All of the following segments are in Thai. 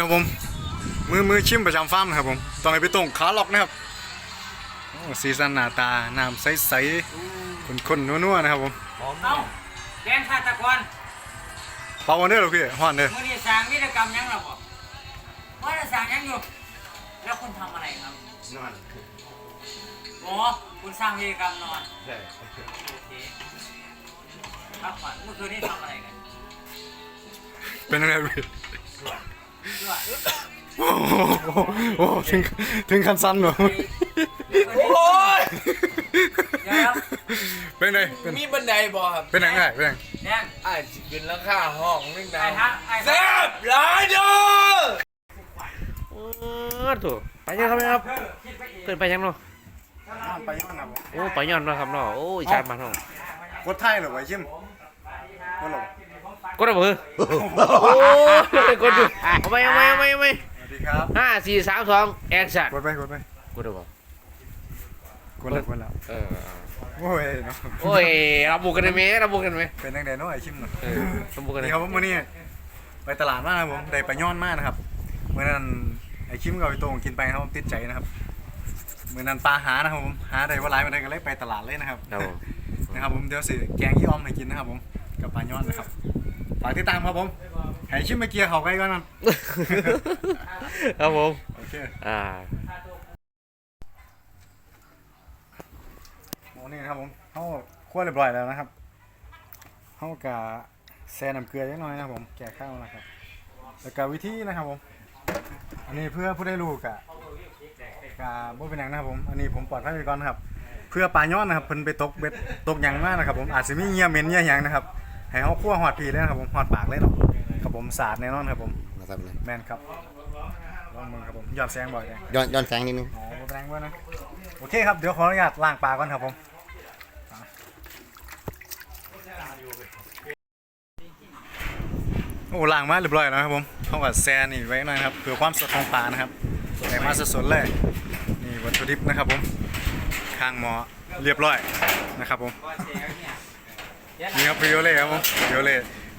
ครับผมมือมือชิมประจำฟาร์มนะครับผมตอนนี้ไปตรงขาล็อกนะครับโอ้สีสันหน้าตาน้ำใสๆข้นๆนัวๆนะครับผมเอ้าแกงฆาตกรเป่าวันเด้อลูกพี่ฮ้อนเด้อมื่อนี้สร้างวิรกรรมยังหรอบอกว่าจะสร้างยังอยู่แล้วคุณทำอะไรครับนอนอ๋อคุณสร้างวิรกรรมนอนใช่โอเคพักผ่อนเมื่อคืนนี้ทำอะไรกันเป็นยังไงพี่ด้วย โอ้โหโอ้โหถึงถึงขั้นสั้นเหรอโอ้ยเดี๋ยวเป็นไงเป็นมีบันไดบ่ครับเป็นยังไงเป็นยังแดงอ่าสิขึ้นราคาห้องนึงดาไอ้วฮะไอ้แซ่บหลายเด้อเออถูกไปยังครับครับเออคิดไปเองเกินไปยังเนาะไปย้อนครับผมโอ้ไปย้อนเนาะครับเนาะโอ้ยชาติมาเนาะกดไทยเหรอไว้ชิมกดหรอ กดระเบิดโอ้ยกดอยู่เอาไปเอาไปเอาไปเอาไปสวัสดีครับห้าสี่สามสองแอคชั่นกดไปกดไปกดระเบิดกดแล้วกดแล้วเออโอ้ยเนาะโอ้ยรับบุกกันได้ไหมรับบุกกันได้ไหมเป็นยังไงเนาะไอชิมเนาะเออรับบุกกันได้นี่ครับผมวันนี้ไปตลาดมากนะครับผมได้ปลาย่อนมากนะครับเมื่อนั้นไอ้คิมกับไอ้โตงกินไปนะครับผมติดใจนะครับเมื่อนั้นปลาหานะครับผมหาได้ว่าร้ายมาได้ก็เลยไปตลาดเลยนะครับครับผมนะครับผมเดี๋ยวสิแกงยี่อ้อมให้กินนะครับผมกับปลาย่อนนะครับ ฝากติดตามครับผมให้ชิมไปเกียร์เขาใกล้ก่อนนะครับผม โอเคอ่า โอ้นี่นะครับผมเขาคั่วเรียบร้อยแล้วนะครับเขากะแซ่น้ำเกลือเล็กน้อยนะครับผมแก่ข้าวนะครับแล้วก็วิธีนะครับผม อันนี้เพื่อผู้ได้รู้กะกาบ่เป็นหยังนะครับผม อันนี้ผมปลอดภัยไปก่อนนะครับ เพื่อปลาย้อนนะครับเพิ่นไปตกเบ็ดตกหยังมากนะครับผมอาจสิมีเงียเหม็นเงียหยังนะครับ ให้เฮาคั่วหอดพีเลยนะครับผมหอดปากเลยเนาะครับผมสะอาดแน่นอนครับผมมาครับเลยแม่นครับลองมึงครับผมย้อนแสงบ่อยเลยย้อนย้อนแสงนิดนึงอ๋อบ่เป็นหยังบ่นะโอเคครับเดี๋ยวขออนุญาตล้างปลาก่อนครับผมโอ้ล้างมาเรียบร้อยแล้วนะครับผมเขาก็แซ่นี่ไว้หน่อยนะครับเพื่อความสดของปลานะครับแต่มาสดๆเลยนี่วัตถุดิบนะครับผมข้างหมอเรียบร้อยนะครับผม นี่ครับฟิโอเล่ครับผมฟิโอเล่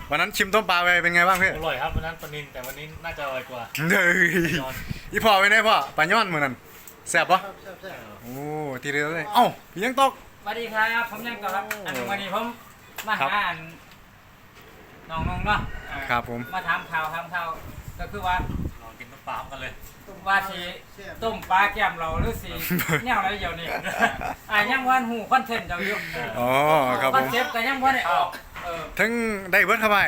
วันนั้นชิมต้มปลาไปเป็นไงบ้างพี่อร่อยครับวันนั้นปลานินแต่วันนี้น่าจะอร่อยกว่าเฮ้ยอีพ่อไปไหนพ่อปลาย้อนมือนั้นแซ่บปะโอ้ทีเดียวเลยเอ้าพี่ยังตกสวัสดีครับผมยังต่อครับอันวันนี้ผมมาครับหาอันน้องนงเนาะเออครับผมมาถามข่าวถามข่าวก็คือว่าลอง กินต้มปลากันเลยว่าสิต้มปลาแก้มเราหรือสิแนวอะไรเดี๋ยวนี้อ่ายังวันหูคอนเทนต์เจ้าอยู่อ๋อครับคผอนมเซ็ปต์ก็ยังบ่ได้ออกเออ ทั้งได้เบิร์ดเข้าไป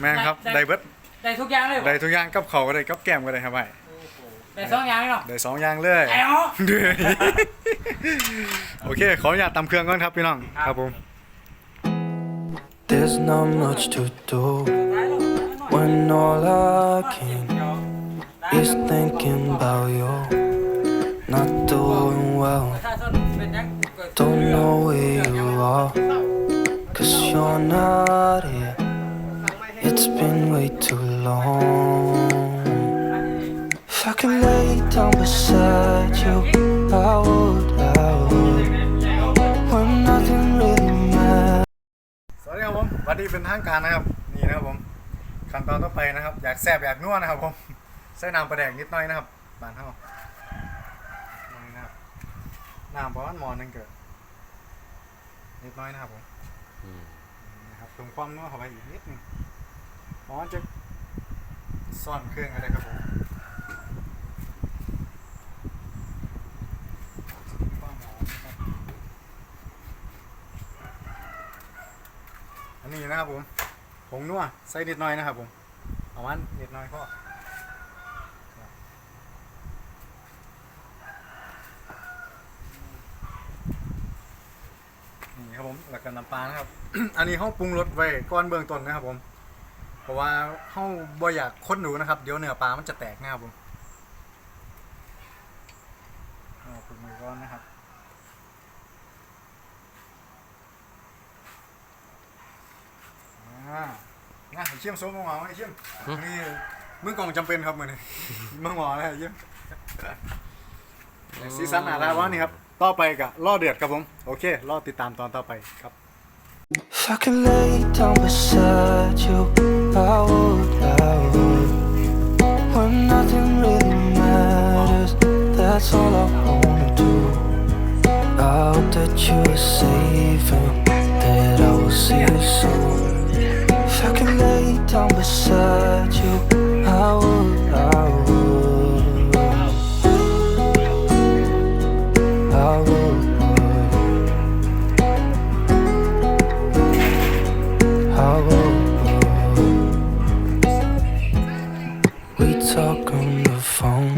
แม่นครับได้ ได้เบิร์ดได้ทุกอย่างเลยบ่ได้ทุกอย่างกับเขาวก็ได้กับแก้มก็ได้ครับไปได้สองอย่างเลยเนาะได้สองอย่างเลยไอ้อ๋อด้วยโอเคขออนุญาตตำเครื่องก่อนครับพี่น้องครับผม There's not much to do when all I can is thinking about you. Not doing well, don't know where you are. Cause you're not here. It's been way too long. If I could lay down beside you, I would, I would. When nothing really matters. สวัสดีครับผมวัสดีเป็นทางการนะครับนี่นะครับผมขั้นตอนต่อไปนะครับ อยากแซ่บอยากนัวนะครับผม ใส่น้ำปลาแดกนิดหน่อยนะครับบานเท่านี่นะครับน้ำประมาณหมอหนึงเกิดนิดน้อยนะครับผมนะครับเพิ่มความนัวเข้าไปอีกนิดหนึงเพราะว่าจะซ่อนเครื่องอะไรครับผมความหอมนะครับอันนี้นะครับผมผงนัวใส่นิดหน่อยนะครับผมเอามันนิดหน่อยพอครับนี่ครับ ผมแล้วก็น้ำปลานะครับ อันนี้เขาปรุงรสไว้ก้อนเบื้องต้นนะครับผม เพราะว่าเขาบ่อยากค้นหนูนะครับ เดี๋ยวเนื้อปลามันจะแตกนะครับผมเอาปรุงไว้ก้อนนะครับอ่าน่ะเชี่ยมโซ่มงหอไอ้เชี่ยมนี่มือกองจำเป็นครับมือนี่มืองอเลยไอ้เชี่ยมซีซั่นหนาแล้วว่านี่ครับ ต่อไปกับล่อเดือดครับผม โอเครอติดตามตอนต่อไปครับ If I could lay down beside you, I would, I would. When nothing really matters, that's all I wanna do. I hope that you are safe and that I will see you soon. If I could lay down beside you, I would. Phone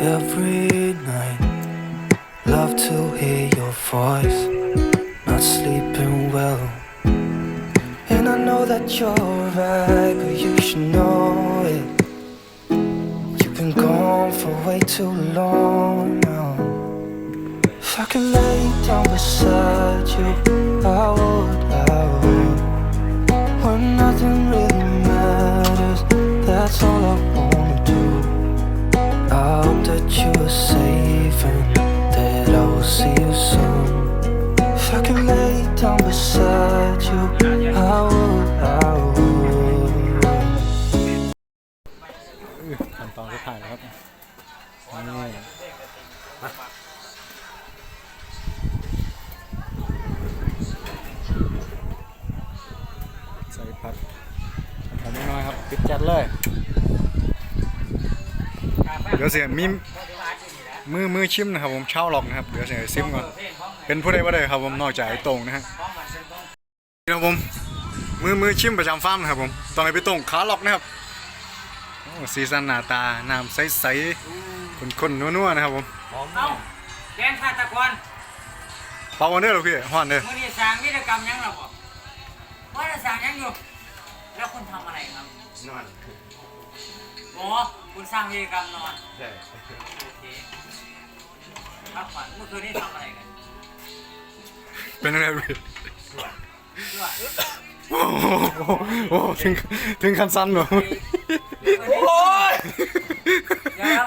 every night. Love to hear your voice. Not sleeping well. And I know that you're right, but you should know it. You've been gone for way too long now. If I could lay down beside you, I would, I would. I can lay down beside you, I would, I would. ขั้นตอนสุดท้ายแล้วครับนี่ใส่ผัดทำน้อยๆครับปิดจัดเลย เดี๋ยวเสียมีมือมือชิมนะครับผมเช่าหลอกนะครับ เดี๋ยวเสียซิมก่อน เป็นผู้ใดว่าใดครับผมนอกจากไอ้โต่งนะฮะนี่ครับผมมือมือชิมประจำฟาร์มนะครับผมตอนนี้ไปโต่งขาหลอกนะครับโอ้สีสันหน้าตาน้ำใสๆข้นๆนัวๆนะครับผมเอ้าแกนฆาตกรเป่าวันเด้อหรอพี่ฮ้อนเด้อมื่อนี้สร้างวิรกรรมยังหรอบอกว่าจะสร้างยังอยู่แล้วคุณทำอะไรครับนอนอ๋อคุณสร้างวิรกรรมนอนใช่โอเคครับขวัญเมื่อคืนนี้ทำอะไรกัน เป็นยังไงพี่ด้วยโอ้โหโอ้โหถึงถึงขั้นสั้นเหรอโอ้ยเดี๋ยวครับ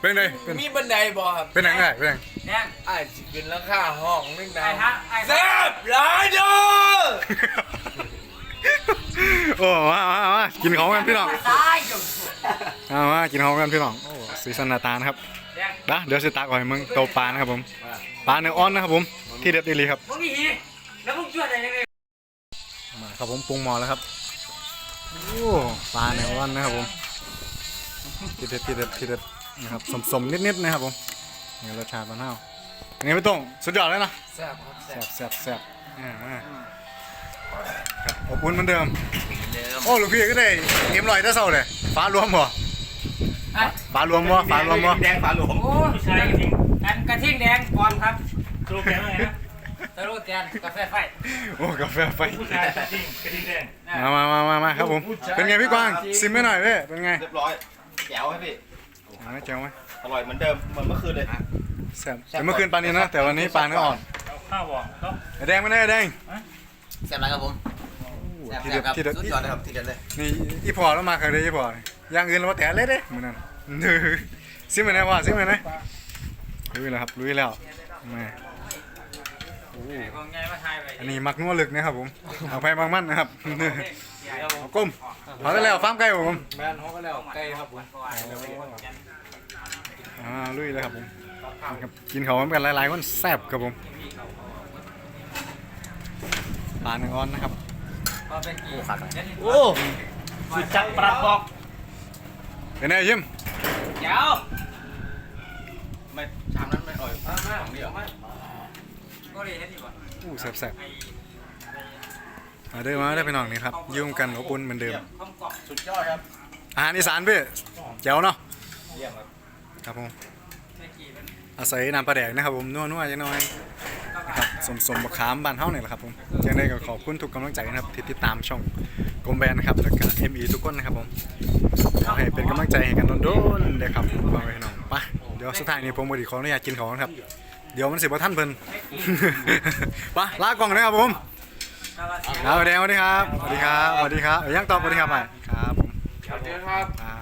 เป็นไงเป็นมีบันไดบ่ครับเป็นยังไงเป็นยังแดงไอ้ายสิขึ้นราคาห้องนึงนะไอ้ฮะไอ้แซ่บหลายเด้อโอ้มามามากินของกันพี่น้องตายจุดมามากินของกันพี่น้องโอ้สีสันหน้าตานะครับแดงนะเดี๋ยวสิตาก่อนให้มึงโตปลานะครับผมปลาเนื้ออ่อนนะครับผม ที่เด็ดดีหลีครับมึงมีหีแล้วมึงช่วยอะไรยังไงมาครับผมปรุงหมอแล้วครับ โอ้ปลาเนื้ออ่อนนะครับผมที่เด็ดที่เด็ดที่เด็ดนะครับสมๆนิดๆนะครับผมนี่รสชาติมะนาวอันนี้ไม่ต้องสุดยอดเลยนะแซ่บครับแซ่แซ่บบแซ่บแซ่บอ่ามาครับอบอุ่นเหมือนเดิมโอ้ลูกพี่ก็ได้เอ็มลอยได้เศร้าเลยฟ้ารวมบ่อะฟ้ารวมบ่ฟ้ารวมบ่แดงฝาหลวงโอ้ใช่อันกระทิงแดงก่อนครับ สรุปแกว่าไงนะตะลุแกนกาแฟไฟโอ้กาแฟไฟผู้ชายกระทิงกระทิงแดงมามามามามาครับผม เป็นไงพี่กวางซิมไม่หน่อยเว้ยเป็นไงเรียบร้อยแจ๋วให้พี่อ่าเจ๋งไหมอร่อยเหมือนเดิมเหมือนเมื่อคืนเลยแซ่บแต่เมื่อคืนปลานี้นะ แต่วันนี้ปลาเนื้ออ่อนเอาข้าววองต้องไอ้แดงไม่ได้ไอ้แดงแซ่บไรครับผมโอ้แซ่บที่แซ่เด็บดครับที่เด็ดสุดยอดเลยครับที่เด็ดเลยนี่อีพอแล้วมาเคยได้อีพออย่างอื่นเราแต่เล็ดเด้เหมือนนั้นซิมไปไหนวะซิมไปไหนลุยแล้วครับลุยแล้วมา โอ้กองใหญ่มาทายไปอันนี้มักนัวลึกนะครับผม เอาไปบางมันนะครับเอาก้มเอาได้แล้วฟาร์มไก่ผมแม่นเขาก็แล้วใกล้ครับผมอ่าลุยเลยครับผมครับกินเขาเหมือนกันหลายๆคนแซ่บครับผมปลาเนื้ออ่อนนะครับก็เป็นกี่โอ้สุดจักปรัดบอกเป็นไงยิมเจ้าไม่ชามนั้นไม่อร่อยมากมากของนี่เหรอก็เลยเห็น อยู่ป่ะอู้แซ่บไอ้ๆมาเด้อมาเด้อพี่น้องนี่ครับอยุ่งกันอบอุ่นเหมือนเดิมข้อมกล่องสุดยอดครับอาหารอีสานพี่แจ๋วเนาะเยี่ยมครับครับผมไม่กี่เป็นอาศัยน้ำปลาแดกนะครับผมนัวๆจังน้อยก็นะครับสมสมบักขามบ้านเฮาเนี่ยแหละครับผมยังไงก็ขอบคุณทุกกำลังใจนะครับที่ติดตามช่องกลมแบนนะครับแล้วก็ ME ทุกคนนะครับผมขอให้เป็นกำลังใจให้กันโดนๆเด้อครับฟังไว้ให้น้องไปเดี๋ยวสุดท้ายนี้ผมบไดีขออนุญาตกินของนะครับ เดี๋ยวมันสิบ่ท่านเพิ่น ไปลากล่องนะครับผมสวัสดีครับสวัสดีครับสวัสดีครับสวัสดีครับสวัสดีครับยังตอบสวัสดีครับไปครับผมสวัสดีครับ